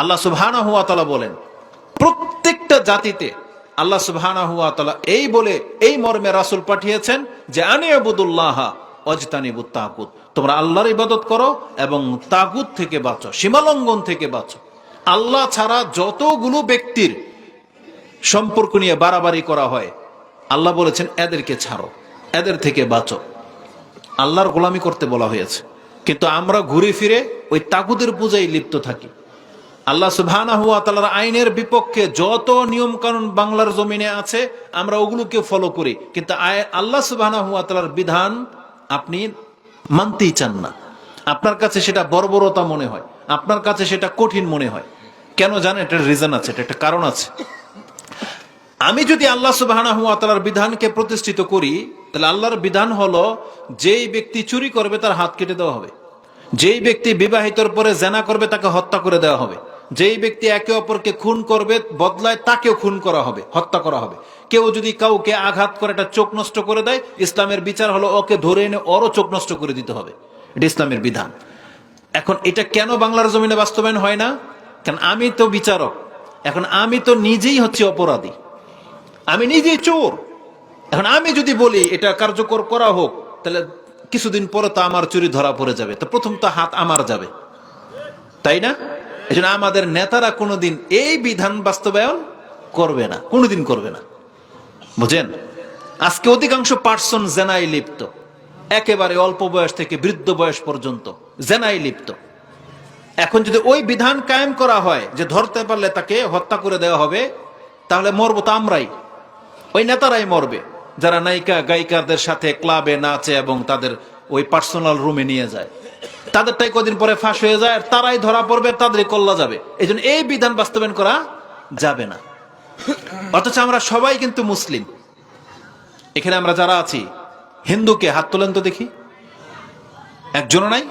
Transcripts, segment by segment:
আল্লাহ সুবহানা হুয়া তালা বলেন, প্রত্যেকটা জাতিতে আল্লাহ সুবহানা হুয়া তালা এই বলে এই মর্মে রাসূল পাঠিয়েছেন যে, আনি আবুদুল্লাহ অজতানিবুত তাগুত। তোমরা আল্লাহর ইবাদত করো এবং তাগুত থেকে বাঁচো, সীমালঙ্ঘন থেকে বাঁচো। আল্লাহ ছাড়া যতগুলো ব্যক্তির সম্পর্ক নিয়ে বাড়াবাড়ি করা হয়, আল্লাহ বলেছেন, এদেরকে ছাড়ো, এদের থেকে বাঁচো। আল্লাহর গোলামি করতে বলা হয়েছে। কিন্তু আমরা ঘুরে ফিরে ওই তাগুদের পূজায় লিপ্ত থাকি। আল্লাহ সুবহানাহু ওয়া তাআলার আইনের বিপক্ষে যত নিয়ম কানুন বাংলার জমিনে আছে, আমরা ওগুলোকে ফলো করি। কিন্তু আল্লাহ সুবহানাহু ওয়া তাআলার বিধান আপনি মানতেই চান না। আপনার কাছে সেটা বর্বরতা মনে হয়। আপনার কাছে সেটা কঠিন মনে হয়। কেন জানেন? এটা রিজন আছে, এটা একটা কারণ আছে। আমি যদি আল্লাহ তাআলার বিধানকে প্রতিষ্ঠিত করি, তাহলে আল্লাহর বিধান হলো, যেই ব্যক্তি চুরি করবে তার হাত কেটে দেওয়া হবে। যেই ব্যক্তি বিবাহিতর পরে জেনা করবে তাকে হত্যা করে দেওয়া হবে। যেই ব্যক্তি একে অপরকে খুন করবে, বদলায় তাকেও খুন করা হবে, হত্যা করা হবে। কেউ যদি কাউকে আঘাত করে, একটা চোখ নষ্ট করে দেয়, ইসলামের বিচার হলো ওকে ধরে এনে ওরও চোখ নষ্ট করে দিতে হবে। এটা ইসলামের বিধান। এখন এটা কেন বাংলার জমিনে বাস্তবায়ন হয় না? কারণ আমি তো বিচারক। এখন আমি তো নিজেই হচ্ছে অপরাধী। আমি নিজেই চোর। এখন আমি যদি বলি, এটা কার্যকর করা হোক তাহলে কিছুদিন পরে তো আমার চুরি ধরা পড়ে যাবে। তো প্রথম তো হাত আমার যাবে। তাই না? এই জন্য আমাদের নেতারা কোনোদিন এই বিধান বাস্তবায়ন করবে না, কোনোদিন করবে না। বুঝেন? আজকে অধিকাংশ পার্সন জেনাই লিপ্ত। একেবারে অল্প বয়স থেকে বৃদ্ধ বয়স পর্যন্ত জেনাই লিপ্ত। এখন যদি ওই বিধান কায়েম করা হয় যে ধরতে পারলে তাকে হত্যা করে দেওয়া হবে, তাহলে মরব তো আমরাই। ওই নেতারাই মরবে, যারা নায়িকা গায়িকাদের সাথে ক্লাবে নাচে এবং তাদের ওই পার্সোনাল রুমে নিয়ে যায়। তাদেরটাই কদিন পরে ফাঁস হয়ে যায় আর তারাই ধরা পড়বে তাদেরই কল্লা যাবে। এই এই বিধান বাস্তবায়ন করা যাবে না। অথচ আমরা সবাই কিন্তু মুসলিম। এখানে আমরা যারা আছি, হিন্দুকে হাত তোলেন তো দেখি। একজনও নাই?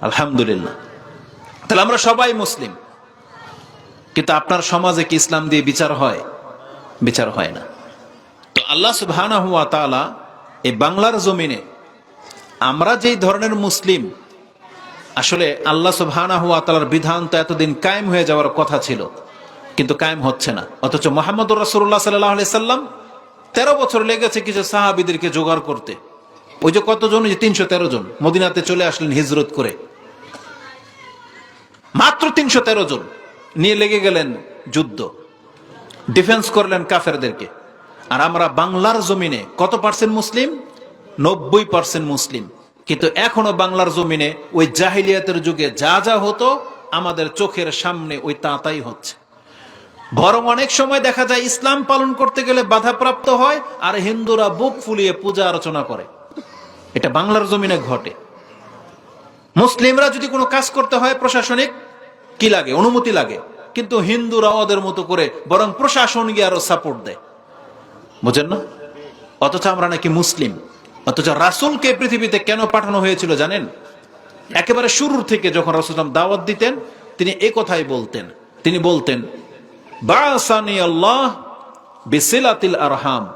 আলহামদুলিল্লাহ। তাহলে আমরা সবাই মুসলিম। কিন্তু আপনার সমাজে কি ইসলাম দিয়ে বিচার হয়? বিচার হয় না। তো আল্লাহ তাআলা এই বাংলার জমিনে আমরা যেই ধরনের মুসলিম, আসলে আল্লাহ সুবহানাহু ওয়া তাআলার বিধান তো এতদিন কায়েম হয়ে যাওয়ার কথা ছিল, কিন্তু কায়েম হচ্ছে না। অথচ মোহাম্মদ রাসূলুল্লাহ সাল্লাল্লাহু আলাইহি সাল্লাম তেরো বছর লেগেছে কিছু সাহাবিদেরকে জোগাড় করতে। ওই যে কতজন? ওই যে তিনশো তেরো জন। মদিনাতে চলে আসলেন হিজরত করে। মাত্র তিনশো তেরো জন নিয়ে লেগে গেলেন যুদ্ধ। ডিফেন্স করলেন কাফেরদেরকে। আর আমরা বাংলার জমিনে কত পার্সেন্ট মুসলিম? নব্বই পার্সেন্ট মুসলিম। কিন্তু এখনও বাংলার জমিনে ওই জাহিলিয়াতের যুগে যা যা হতো, আমাদের চোখের সামনে ওই তাঁতাই হচ্ছে। বরং অনেক সময় দেখা যায় ইসলাম পালন করতে গেলে বাধাপ্রাপ্ত হয়, আর হিন্দুরা বুক ফুলিয়ে পূজা অর্চনা করে। এটা বাংলার জমিনে ঘটে। মুসলিমরা যদি কোনো কাজ করতে হয় প্রশাসনিক, কি লাগে? অনুমতি লাগে। কিন্তু হিন্দুরা ওদের মতো করে বরং প্রশাসন গিয়ে আরও সাপোর্ট দেয়। বুঝেন না? অথচ আমরা নাকি মুসলিম। অথচ রাসুলকে পৃথিবীতে কেন পাঠানো হয়েছিল জানেন? একেবারে শুরুর থেকে যখন রাসুলাম দাওয়াত দিতেন, তিনি এ কথাই বলতেন। তিনি বলতেন আল্লাহ আরহাম।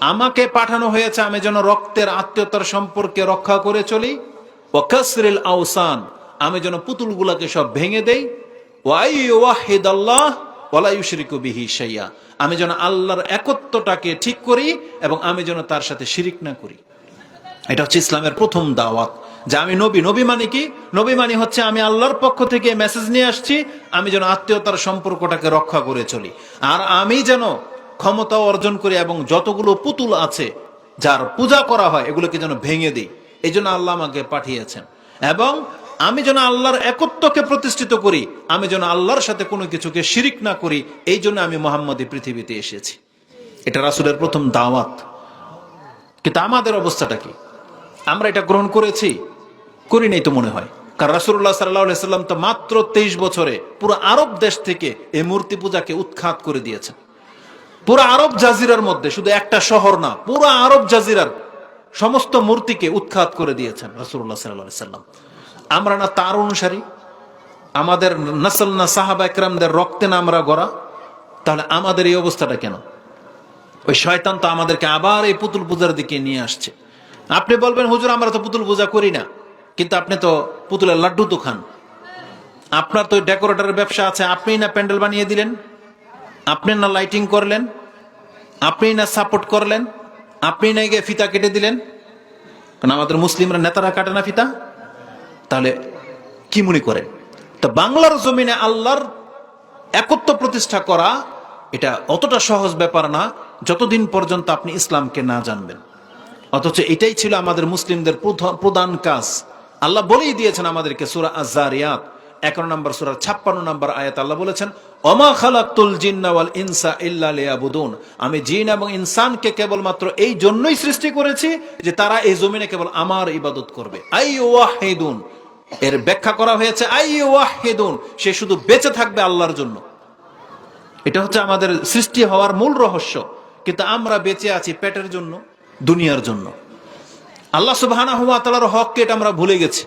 আমাকে পাঠানো হয়েছে আমি যেন রক্তের আত্মীয়তার সম্পর্কে রক্ষা করে চলি। ও কসরিল আউসান আমি যেন পুতুলগুলাকে সব ভেঙে দেই। ওয়াই ওয়াহিদ আল্লাহ শাইয়া। আমি যেন আল্লাহর একত্বটাকে ঠিক করি এবং আমি যেন তার সাথে শিরিক না করি। এটা হচ্ছে ইসলামের প্রথম দাওয়াত যে আমি নবী নবী মানে কি? নবী মানে হচ্ছে আমি আল্লাহর পক্ষ থেকে মেসেজ নিয়ে আসছি, আমি যেন আত্মীয়তার সম্পর্কটাকে রক্ষা করে চলি। আর আমি যেন ক্ষমতা অর্জন করি এবং যতগুলো পুতুল আছে, যার পূজা করা হয়, এগুলোকে যেন ভেঙে দিই। এই জন্য আল্লাহ আমাকে পাঠিয়েছেন। এবং আমি যেন আল্লাহর একত্বকে প্রতিষ্ঠিত করি, আমি যেন আল্লাহর সাথে কোনো কিছুকে শিরিক না করি, এই জন্য আমি মোহাম্মদী পৃথিবীতে এসেছি। এটা রাসুলের প্রথম দাওয়াত। কিন্তু আমাদের অবস্থাটা কি? আমরা এটা গ্রহণ করেছি, করি নাই তো মনে হয়। কারণ রাসুল্লাহ সাল্লাহ সাল্লাম তো মাত্র তেইশ বছরে পুরো আরব দেশ থেকে এই মূর্তি পূজাকে উৎখাত করে দিয়েছেন। পুরো আরব জাজিরার মধ্যে, শুধু একটা শহর না, পুরো আরব জাজিরার সমস্ত মূর্তিকে উৎখাত করে দিয়েছেন রাসুল্লাহ সাল্লাহ সাল্লাম আমরা না তার অনুসারী, আমাদের নসল না সাহাবা একরামদের রক্তে না আমরা গড়া, তাহলে আমাদের এই অবস্থাটা কেন? ওই শয়তান তো আমাদেরকে আবার এই পুতুল পূজার দিকে নিয়ে আসছে। আপনি বলবেন, হুজুর, আমরা তো পুতুল পূজা করি না। কিন্তু আপনি তো পুতুলের লাড্ডু তো খান। আপনার তো ডেকোরেটরের ব্যবসা আছে আপনি না প্যান্ডেল বানিয়ে দিলেন, আপনি না লাইটিং করলেন, আপনি না সাপোর্ট করলেন, আপনি না গিয়ে ফিতা কেটে দিলেন। কারণ আমাদের মুসলিমরা নেতারা কাটে না ফিতা। তাহলে কি মনে করেন? তো বাংলার জমিনে আল্লাহর একত্ব প্রতিষ্ঠা করা, এটা অতটা সহজ ব্যাপার না, যতদিন পর্যন্ত আপনি ইসলামকে না জানবেন। অথচ এটাই ছিল আমাদের মুসলিমদের প্রধ- প্রধান কাজ। আল্লাহ বলেই দিয়েছেন আমাদেরকে সুরা আজারিয়াত এগারো নম্বর সুরার ছাপ্পান্ন নম্বর আয়াত আল্লাহ বলেছেন অমা খালাকুল জিন্না ওয়াল ইনসা ইল্লা লিয়াবুদুন। আমি জিন এবং ইনসানকে কেবলমাত্র এই জন্যই সৃষ্টি করেছি যে তারা এই জমিনে কেবল আমার ইবাদত করবে। আই ওয়াহিদুন এর ব্যাখ্যা করা হয়েছে আই ওয়াহিদুন সে শুধু বেঁচে থাকবে আল্লাহর জন্য। এটা হচ্ছে আমাদের সৃষ্টি হওয়ার মূল রহস্য। কিন্তু আমরা বেঁচে আছি পেটের জন্য। দুনিয়ার জন্য। আল্লাহ সুবহানা হুয়া হককে এটা আমরা ভুলে গেছি।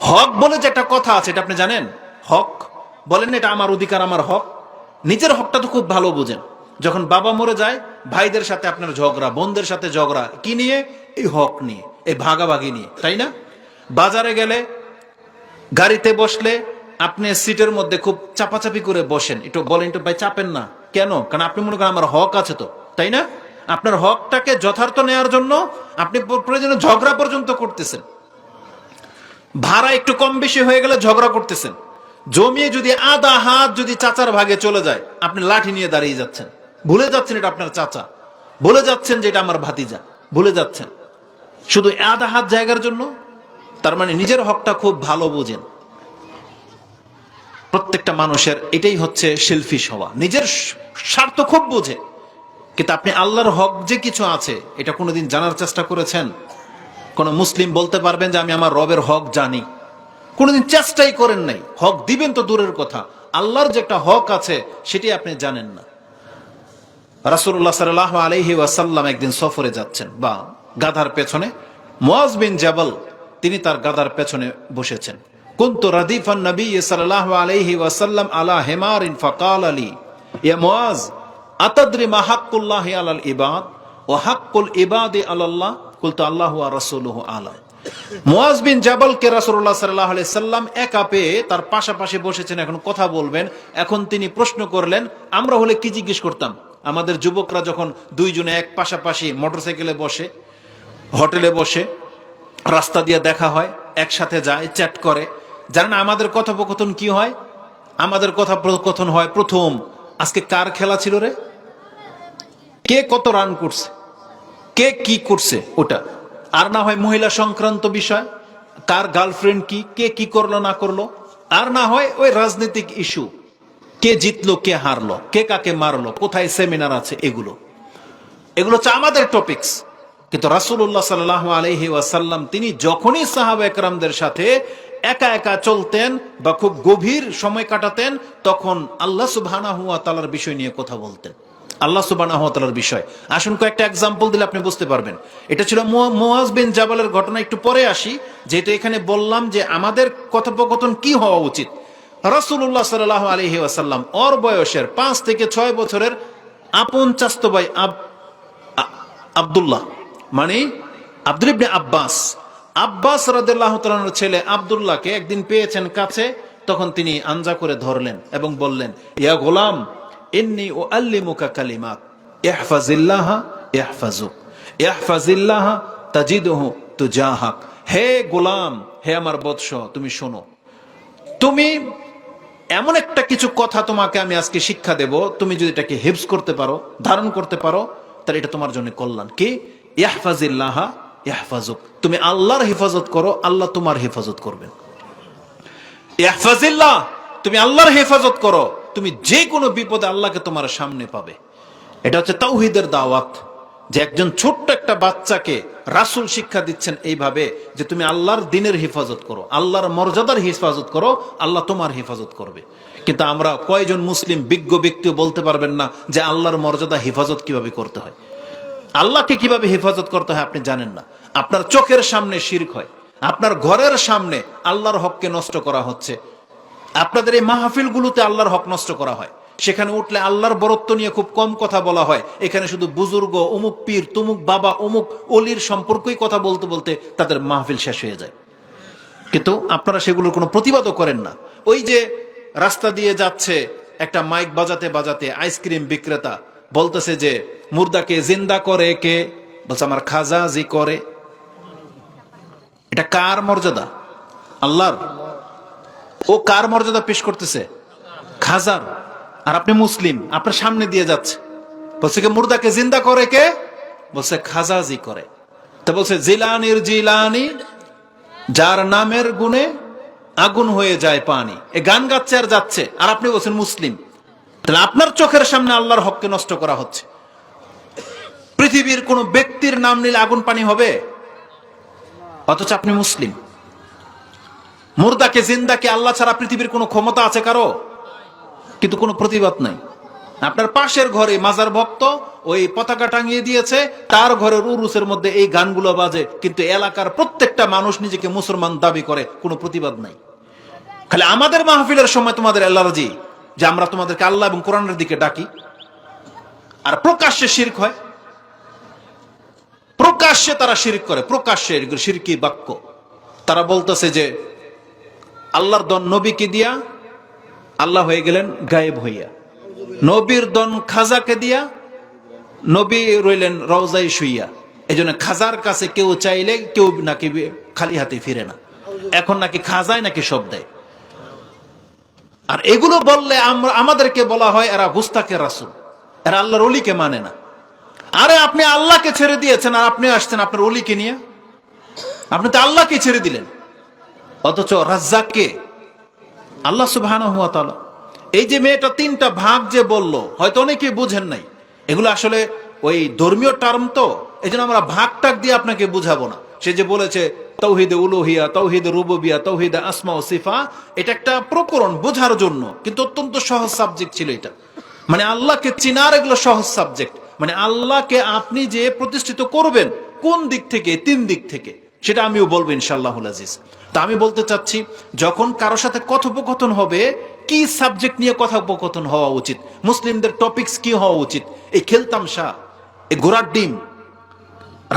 হক বলে যে একটা কথা আছে, এটা আপনি জানেন? হক বলেন এটা আমার অধিকার, আমার হক। নিজের হকটা তো খুব ভালো বোঝেন। যখন বাবা মরে যায়, ভাইদের সাথে আপনার ঝগড়া, বোনদের সাথে ঝগড়া, কি নিয়ে? এই হক নিয়ে, এই ভাগাভাগি নিয়ে, তাই না? বাজারে গেলে, গাড়িতে বসলে আপনি সিটের মধ্যে খুব চাপাচাপি করে বসেন। একটু বলেন, একটু ভাই, চাপেন না। কেন? কারণ আপনি মনে করেন আমার হক আছে তো, তাই না? আপনার হকটাকে যথার্থ নেওয়ার জন্য আপনি প্রয়োজনে ঝগড়া পর্যন্ত করতেছেন। ভাড়া একটু কম বেশি হয়ে গেলে ঝগড়া করতেছেন। জমিয়ে যদি আধা হাত যদি চাচার ভাগে চলে যায়, আপনি লাঠি নিয়ে দাঁড়িয়ে যাচ্ছেন। ভুলে যাচ্ছেন এটা আপনার চাচা। ভুলে যাচ্ছেন যে এটা আমার ভাতিজা। ভুলে যাচ্ছেন। শুধু আধা হাত জায়গার জন্য? তার মানে নিজের হকটা খুব ভালো বোঝেন। প্রত্যেকটা মানুষের এটাই হচ্ছে সেলফিশ হওয়া। নিজের স্বার্থ খুব বোঝে। কিন্তু আপনি আল্লাহর হক যে কিছু আছে, এটা কোনোদিন জানার চেষ্টা করেছেন? কোন মুসলিম বলতে পারবেন যে, আমি আমার রবের হক জানি। কোনোদিন চেষ্টাই করেন নাই। হক দিবেন তো দূরের কথা। আল্লাহর যে একটা হক আছে, সেটি আপনি জানেন না। রাসূলুল্লাহ সাল্লাল্লাহু আলাইহি ওয়াসাল্লাম একদিন সফরে যাচ্ছেন, বা গাধার পেছনে। মুয়াজ বিন জাবাল, তিনি তার গাধার পেছনে বসেছেন। কুনতু রাদিফান নবী সাল্লাল্লাহু আলাইহি ওয়াসাল্লাম আলা হিমারিন ফাকাল আলী। ইয়া মুয়াজ আতাদরি মা হাক্কুল্লাহি আলাল ইবাদ ও হাক্কুল ইবাদি আলাল্লাহ কুলতু আল্লাহু ওয়া রাসূলুহু আলাম মুয়াজ বিন জাবালকে রাসূলুল্লাহ সাল্লাল্লাহু আলাইহি সাল্লাম একা পেয়ে তার পাশাপাশি বসেছেন, এখন কথা বলবেন। এখন তিনি প্রশ্ন করলেন, আমরা হলে কি জিজ্ঞেস করতাম? আমাদের যুবকরা যখন দুইজনে এক পাশাপাশি মোটরসাইকেলে বসে, হোটেলে বসে, রাস্তা দিয়ে দেখা হয়, একসাথে যায়, চ্যাট করে। জানেন আমাদের কথোপকথন কি হয়? আমাদের কথা কথন হয়, প্রথম, আজকে কার খেলা ছিল রে? কে কত রান করছে? কে কি করছে ওটা? আর না হয় মহিলা সংক্রান্ত বিষয়, কার গার্লফ্রেন্ড কি, কে কি করল, না করল? আর না হয় ওই রাজনৈতিক ইস্যু কে জিতলো, কে হারলো, কে কাকে মারলো, কোথায় সেমিনার আছে, এগুলো। এগুলো হচ্ছে আমাদের টপিকস কিন্তু রাসূলুল্লাহ সাল্লাহ আলাইহি ওয়াসাল্লাম, তিনি যখনই সাহাবা একরামদের সাথে একা একা চলতেন বা খুব গভীর সময় কাটাতেন, তখন আল্লাহ সুবহানাহু ওয়া তাআলার বিষয় নিয়ে কথা বলতেন। আল্লাহ ওয়া বিষয়। আসুন কয়েকটা এক্সাম্পল দিলে আপনি বুঝতে পারবেন। এটা ছিল মুয়া- মুয়াজ বিন জাবালের ঘটনা, একটু পরে আসি। যেহেতু এখানে বললাম যে আমাদের কথোপকথন কি হওয়া উচিত। রাসূলুল্লাহ সাল্লাল্লাহু আলাইহি ওয়াসাল্লাম ওর বয়সের পাঁচ থেকে ছয় বছরের আপন চাস্ত ভাই আব আব্দুল্লাহ মানে আব্দুল আব্বাস। আব্বাস রাদিয়াল্লাহু তাআলার ছেলে আব্দুল্লাহকে একদিন পেয়েছেন কাছে, তখন তিনি আঞ্জা করে ধরলেন এবং বললেন, ইয়া গোলাম ইন্নি ও আল্লিমুকা কালিমাত ইহফাজিল্লাহ ইহফাজুক ইহফাজিল্লাহ হে গোলাম, হে আমার বৎস, তুমি শোনো, তুমি এমন একটা কিছু কথা তোমাকে আমি আজকে শিক্ষা দেব, তুমি যদি এটাকে হিপস করতে পারো, ধারণ করতে পারো, তাহলে এটা তোমার জন্য কল্যাণ। কি? ইয়াহফাজিল্লাহ ইয়াহফাজুক তুমি আল্লাহর হেফাজত করো, আল্লাহ তোমার হেফাজত করবেন। ইয়াহফাজিল্লাহ তুমি আল্লাহর হেফাজত করো তুমি যে কোনো বিপদে আল্লাহকে তোমার সামনে পাবে। এটা হচ্ছে তাওহিদের দাওয়াত যে একজন ছোট্ট একটা বাচ্চাকে রাসূল শিক্ষা দিচ্ছেন এইভাবে যে তুমি আল্লাহর দিনের হেফাজত করো, আল্লাহর মর্যাদার হেফাজত করো, আল্লাহ তোমার হেফাজত করবে। কিন্তু আমরা কয়জন মুসলিম বিজ্ঞ ব্যক্তিও বলতে পারবেন না যে আল্লাহর মর্যাদা হেফাজত কীভাবে করতে হয়। আল্লাহকে কীভাবে হেফাজত করতে হয় আপনি জানেন না। আপনার চোখের সামনে শির্ক হয়, আপনার ঘরের সামনে আল্লাহর হককে নষ্ট করা হচ্ছে আপনাদের এই মাহফিলগুলোতে আল্লাহর হক নষ্ট করা হয়। সেখানে উঠলে আল্লাহর বরত্ব নিয়ে খুব কম কথা বলা হয়। এখানে শুধু বুজুর্গ, অমুক পীর, তুমুক বাবা, অমুক অলির সম্পর্কই কথা বলতে বলতে তাদের মাহফিল শেষ হয়ে যায়। কিন্তু আপনারা সেগুলোর কোনো প্রতিবাদও করেন না। ওই যে রাস্তা দিয়ে যাচ্ছে একটা মাইক বাজাতে বাজাতে আইসক্রিম বিক্রেতা, বলতেছে যে, মুর্দাকে জিন্দা করে কে? বলছে, আমার খাজা জি করে। এটা কার মর্যাদা? আল্লাহর? ও কার মর্যাদা পেশ করতেছে? খাজার। আর আপনি মুসলিম, আপনার সামনে দিয়ে যাচ্ছে। বলছে কি, মুর্দাকে জিন্দা করে কে? বলছে খাজাজি করে। তা বলছে, জিলানির জিলানি, যার নামের গুণে আগুন হয়ে যায় পানি। এ গান গাচ্ছে আর যাচ্ছে। আর আপনি বলছেন মুসলিম। তাহলে আপনার চোখের সামনে আল্লাহর হককে নষ্ট করা হচ্ছে। পৃথিবীর কোন ব্যক্তির নাম নিলে আগুন পানি হবে? অথচ আপনি মুসলিম। মুর্দাকে, জিন্দাকে আল্লাহ ছাড়া পৃথিবীর কোনো ক্ষমতা আছে কারও? কিন্তু কোনো প্রতিবাদ নাই। আপনার পাশের ঘরে মাজার ভক্ত ওই পতাকা টাঙিয়ে দিয়েছে, তার ঘরের উরুসের মধ্যে এই গানগুলো বাজে, কিন্তু এলাকার প্রত্যেকটা মানুষ নিজেকে মুসলমান দাবি করে, কোনো প্রতিবাদ নাই। খালি আমাদের মাহফিলের সময় তোমাদের অ্যালার্জি যে আমরা তোমাদেরকে আল্লাহ এবং কোরআনের দিকে ডাকি। আর প্রকাশ্যে শির্ক হয়। প্রকাশ্যে তারা শিরিক করে, প্রকাশ্যে শিরকি বাক্য। তারা বলতেছে যে আল্লাহর দন নবীকে দিয়া, আল্লাহ হয়ে গেলেন গায়েব হইয়া। নবীর দন খাজাকে দিয়া, নবী রইলেন রওজাই শুইয়া। এই জন্য খাজার কাছে কেউ চাইলে কেউ নাকি খালি হাতে ফিরে না। এখন নাকি খাজায় নাকি সব দেয়। আর এগুলো বললে আমরা, আমাদেরকে বলা হয় এরা গুস্তাকে রাসুল। এরা আল্লাহর অলিকে মানে না। আরে আপনি আল্লাহকে ছেড়ে দিয়েছেন আর আপনি আসছেন আপনার অলিকে নিয়ে। আপনি তো আল্লাহকে ছেড়ে দিলেন। অথচ রাজ্জাককে আল্লাহ সুবাহ এই যে মেয়েটা তিনটা ভাগ যে বলল, হয়তো অনেকে বুঝেন নাই। এগুলো আসলে ওই ধর্মীয় টার্ম তো এই জন্য আমরা ভাগ টাক দিয়ে আপনাকে বুঝাবো না। সে যে বলেছে, তৌহিদে উলুহিয়া, তৌহিদে রুববিয়া, তৌহিদে আসমা ও সিফা এটা একটা প্রকরণ বোঝার জন্য, কিন্তু অত্যন্ত সহজ সাবজেক্ট ছিল এটা। মানে আল্লাহকে চিনার এগুলো সহজ সাবজেক্ট মানে আল্লাহকে আপনি যে প্রতিষ্ঠিত করবেন, কোন দিক থেকে, তিন দিক থেকে, সেটা আমিও বলব ইনশাল্লাহ আজিজ। তা আমি বলতে চাচ্ছি, যখন কারোর সাথে কথোপকথন হবে, কি সাবজেক্ট নিয়ে কথোপকথন হওয়া উচিত? মুসলিমদের টপিকস কি হওয়া উচিত? এই খেলতামশা এই ঘোড়ার ডিম।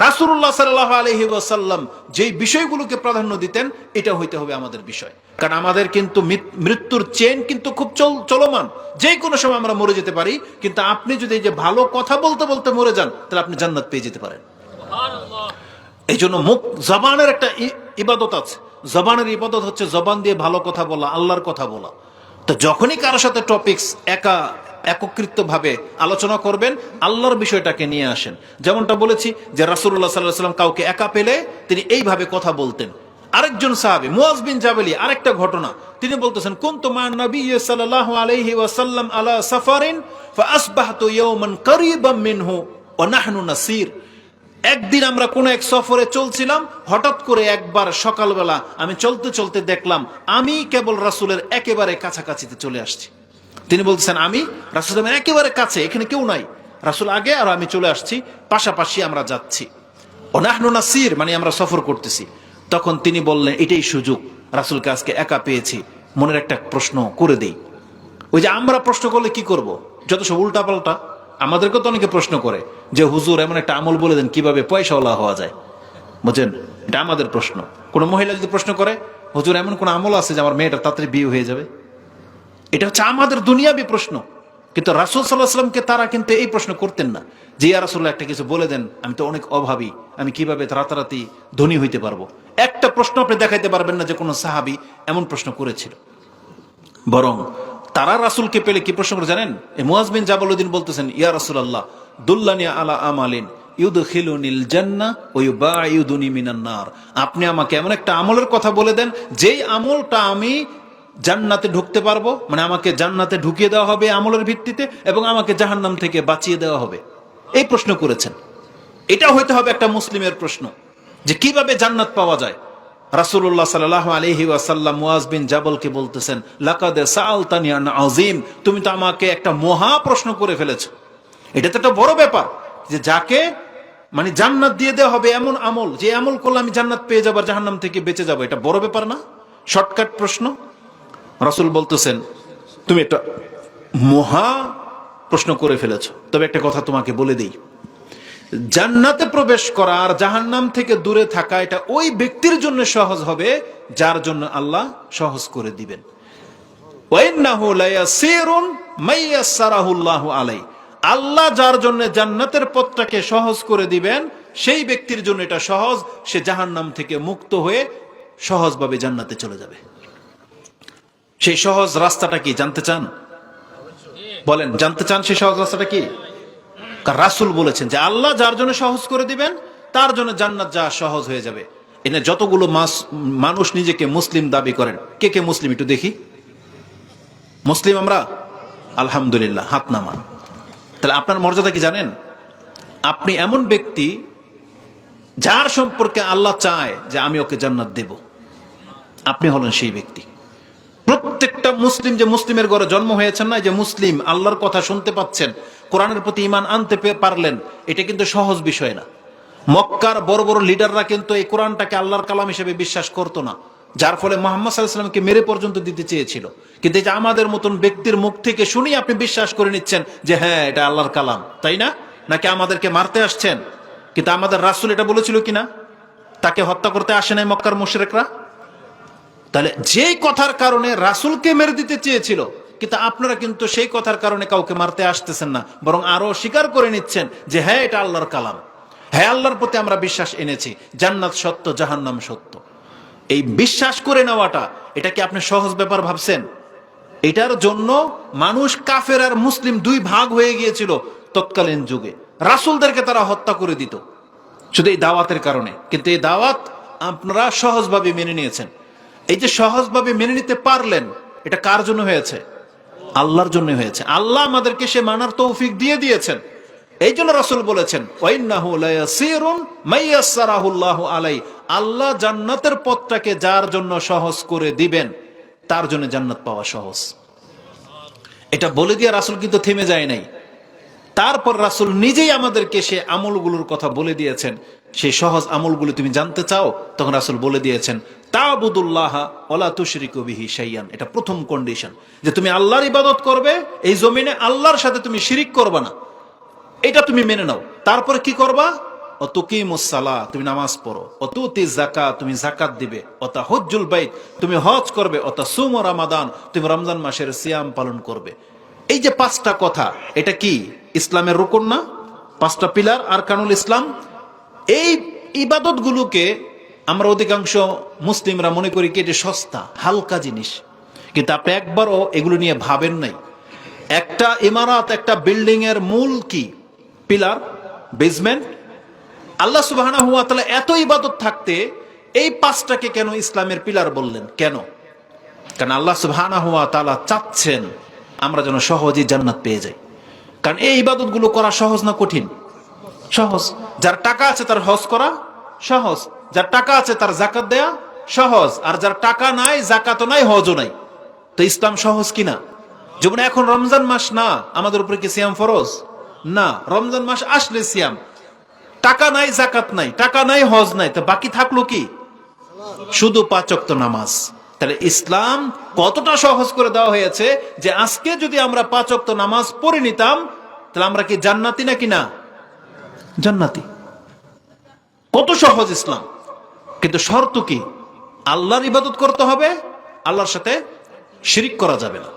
রাসুল্লাহ সাল্লাহ আলহি ওয়াসাল্লাম যেই বিষয়গুলোকে প্রাধান্য দিতেন, এটা হইতে হবে আমাদের বিষয়। কারণ আমাদের কিন্তু মৃত্যুর চেন কিন্তু খুব চল, চলমান। যে কোনো সময় আমরা মরে যেতে পারি, কিন্তু আপনি যদি যে ভালো কথা বলতে বলতে মরে যান, তাহলে আপনি জান্নাত পেয়ে যেতে পারেন। এই জন্য মুখ জবানের একটা ইবাদত আছে। জবানের ইবাদত হচ্ছে জবান দিয়ে ভালো কথা বলা, আল্লাহর কথা বলা। তো যখনই কারোর সাথে টপিকস একা একত্রিত ভাবে আলোচনা করবেন, আল্লাহর বিষয়টাকে নিয়ে আসেন। যেমনটা বলেছি যে রাসুল্লাহ সাল্লাহ সাল্লাম কাউকে একা পেলে তিনি এইভাবে কথা বলতেন। আরেকজন সাহাবি, মুয়াজ বিন জাবেলি, আরেকটা ঘটনা। তিনি বলতেছেন, কুন্ত মা নবী সাল্লাহ আলাইহি ওয়াসাল্লাম আলা সাফারিন ফাসবাহতু ইয়াওমান করিবাম মিনহু, ওয়া নাহনু নাসির। একদিন আমরা কোন এক সফরে চলছিলাম, হঠাৎ করে একবার সকালবেলা আমি চলতে চলতে দেখলাম, আমি কেবল রাসুলের একেবারে কাছাকাছিতে চলে আসছি। তিনি বলছেন আমি রাসুল একেবারে কাছে, এখানে কেউ নাই। রাসুল আগে আর আমি চলে আসছি, পাশাপাশি আমরা যাচ্ছি। নাসির মানে আমরা সফর করতেছি। তখন তিনি বললেন, এটাই সুযোগ, রাসুলকে আজকে একা পেয়েছি। মনের একটা প্রশ্ন করে দেই। ওই যে আমরা প্রশ্ন করলে কি করব? যত সব উল্টা পাল্টা আমাদেরকে তো অনেকে প্রশ্ন করে যে, হুজুর, এমন একটা আমল বলে দেন, কীভাবে পয়সাওয়ালা হওয়া যায়? বুঝছেন এটা আমাদের প্রশ্ন। কোনো মহিলা যদি প্রশ্ন করে, হুজুর, এমন কোন আমল আছে যে আমার মেয়েটা তাড়াতাড়ি বিয়ে হয়ে যাবে? এটা হচ্ছে আমাদের দুনিয়াবি প্রশ্ন। কিন্তু রাসুল সাল্লাহ সাল্লামকে তারা কিন্তু এই প্রশ্ন করতেন না যে, ইয়া রাসুল্লাহ একটা কিছু বলে দেন, আমি তো অনেক অভাবী, আমি কীভাবে রাতারাতি ধনী হইতে পারব? একটা প্রশ্ন আপনি দেখাইতে পারবেন না যে, কোনো সাহাবি এমন প্রশ্ন করেছিল। বরং তারা রাসুলকে পেলে কি প্রশ্ন করে জানেন? মুয়াজবিন জাবালুদ্দিন বলতেছেন, ইয়া রাসুলাল্লাহ, দুল্লানি আলা আমালিন আপনি আমাকে এমন একটা আমলের কথা বলে দেন, যেই আমলটা আমি জান্নাতে ঢুকতে পারব মানে আমাকে জান্নাতে ঢুকিয়ে দেওয়া হবে আমলের ভিত্তিতে এবং আমাকে জাহান্নাম থেকে বাঁচিয়ে দেওয়া হবে। এই প্রশ্ন করেছেন। এটা হইতে হবে একটা মুসলিমের প্রশ্ন, যে কীভাবে জান্নাত পাওয়া যায়? রাসূলুল্লাহ সাল্লাল্লাহু আলাইহি ওয়াসাল্লাম মুয়াজ বিন জাবলকে বলতেছেন, লাকাদে সাআলতানি আন আযীম, তুমি তো আমাকে একটা মহা প্রশ্ন করে ফেলেছো। এটা তো একটা বড় ব্যাপার যে যাকে মানে জান্নাত দিয়ে দেওয়া হবে এমন আমল, যে আমল করলে আমি জান্নাত পেয়ে যাব জাহান্নাম থেকে বেঁচে যাব। এটা বড় ব্যাপার না? শর্টকাট প্রশ্ন। রাসূল বলতেছেন, তুমি একটা মহা প্রশ্ন করে ফেলেছো। তবে একটা কথা তোমাকে বলে দিই। জান্নাতে প্রবেশ করা আর জাহান্নাম থেকে দূরে থাকা, এটা ওই ব্যক্তির জন্য সহজ হবে, যার জন্য আল্লাহ সহজ করে দিবেন। আল্লাহ যার জন্য জান্নাতের পথটাকে সহজ করে দিবেন, সেই ব্যক্তির জন্য এটা সহজ, সে জাহান্নাম থেকে মুক্ত হয়ে সহজভাবে জান্নাতে চলে যাবে। সেই সহজ রাস্তাটা কি, জানতে চান? বলেন, জানতে চান সেই সহজ রাস্তাটা কি? কারণ রাসুল বলেছেন যে আল্লাহ যার জন্য সহজ করে দিবেন, তার জন্য জান্নাত যা সহজ হয়ে যাবে। এনে যতগুলো মানুষ নিজেকে মুসলিম দাবি করেন। কে কে মুসলিম একটু দেখি? মুসলিম আমরা? আলহামদুলিল্লাহ, হাত নামান। তাহলে আপনার মর্যাদা কি জানেন? আপনি এমন ব্যক্তি যার সম্পর্কে আল্লাহ চায় যে আমি ওকে জান্নাত দেব। আপনি হলেন সেই ব্যক্তি। প্রত্যেকটা মুসলিম যে মুসলিমের ঘরে জন্ম হয়েছেন না যে মুসলিম, আল্লাহর কথা শুনতে পাচ্ছেন, কোরআনের প্রতি ইমান আনতে পারলেন, এটা কিন্তু সহজ বিষয় না। মক্কার বড় বড় লিডাররা কিন্তু এই কোরআনটাকে আল্লাহর কালাম হিসেবে বিশ্বাস করতো না, যার ফলে মোহাম্মদ সাল্লাহামকে মেরে পর্যন্ত দিতে চেয়েছিল। কিন্তু এই যে আমাদের মতন ব্যক্তির মুখ থেকে শুনি আপনি বিশ্বাস করে নিচ্ছেন যে হ্যাঁ এটা আল্লাহর কালাম, তাই না? নাকি আমাদেরকে মারতে আসছেন? কিন্তু আমাদের রাসুল এটা বলেছিল কিনা? তাকে হত্যা করতে আসে নাই মক্কার মুশরেকরা? তাহলে যেই কথার কারণে রাসুলকে মেরে দিতে চেয়েছিল, কিন্তু আপনারা কিন্তু সেই কথার কারণে কাউকে মারতে আসতেছেন না, বরং আরও স্বীকার করে নিচ্ছেন যে হ্যাঁ এটা আল্লাহর কালাম। হ্যাঁ আল্লাহর প্রতি আমরা বিশ্বাস এনেছি, জান্নাত সত্য, জাহান্নাম সত্য। এই বিশ্বাস করে নেওয়াটা, এটা কি আপনি সহজ ব্যাপার ভাবছেন? এটার জন্য মানুষ কাফের আর মুসলিম দুই ভাগ হয়ে গিয়েছিল তৎকালীন যুগে। রাসুলদেরকে তারা হত্যা করে দিত, শুধু এই দাওয়াতের কারণে। কিন্তু এই দাওয়াত আপনারা সহজভাবে মেনে নিয়েছেন। এই যে সহজভাবে মেনে নিতে পারলেন, এটা কার জন্য হয়েছে? আল্লাহর জন্য হয়েছে। আল্লাহ আমাদেরকে সে মানার তৌফিক দিয়ে দিয়েছেন। এই জন্য রাসুল বলেছেন আলাই আল্লাহ জান্নাতের পথটাকে যার জন্য সহজ করে দিবেন, তার জন্য জান্নাত পাওয়া সহজ। এটা বলে দিয়ে রাসুল কিন্তু থেমে যায় নাই। তারপর রাসুল নিজেই আমাদেরকে সে আমলগুলোর কথা বলে দিয়েছেন। সেই সহজ আমলগুলো তুমি জানতে চাও, তখন রাসুল বলে দিয়েছেন, তাবুদুল্লাহ ওলা তুশরিকু বিহি শাইয়ান এটা প্রথম কন্ডিশন যে তুমি আল্লাহর ইবাদত করবে, এই জমিনে আল্লাহর সাথে তুমি শিরিক করবে না। এটা তুমি মেনে নাও। তারপরে কি করবা? অতুকিমুসালা তুমি নামাজ পড়ো। অতুতি জাকা তুমি জাকাত দিবে। অতা হজ্জুল বাইত, তুমি হজ করবে। অতা সুম রামাদান, তুমি রমজান মাসের সিয়াম পালন করবে। এই যে পাঁচটা কথা, এটা কি? ইসলামের রুকন না, পাঁচটা পিলার আর কানুল ইসলাম। এই ইবাদত গুলোকে আমরা অধিকাংশ মুসলিমরা মনে করি কি, এটা সস্তা, হালকা জিনিস। কিন্তু আপনি একবারও এগুলো নিয়ে ভাবেন নাই। একটা ইমারত, একটা বিল্ডিং এর মূল কি? পিলার বেসমেন্ট আল্লাহ সুবাহ এত ইবাদত থাকতে এই পাঁচটাকে কেন ইসলামের পিলার বললেন? কেন? কারণ আল্লাহ সুবাহ চাচ্ছেন আমরা যেন সহজেই জান্নাত পেয়ে যাই। কারণ এই ইবাদতগুলো করা সহজ না কঠিন? সহজ। যার টাকা আছে তার হজ করা সহজ। যার টাকা আছে তার জাকাত দেয়া সহজ। আর যার টাকা নাই জাকাতও নাই, হজও নাই। তো ইসলাম সহজ কিনা? যেমন এখন রমজান মাস না, আমাদের উপরে কি সিয়াম ফরজ? না, রমজান মাস আসলে সিয়াম। টাকা নাই জাকাত নাই, টাকা নাই, হজ নাই, তো বাকি থাকল কি? শুধু পাচক্ত নামাজ। তাহলে ইসলাম কতটা সহজ করে দেওয়া হয়েছে যে আজকে যদি আমরা পাঁচ পাচক্ত নামাজ পড়ে নিতাম, তাহলে আমরা কি জান্নাতি নাকি না? জান্নাতি। কত সহজ ইসলাম। কিন্তু শর্ত কি? আল্লাহর ইবাদত করতে হবে, আল্লাহর সাথে শিরিক করা যাবে না।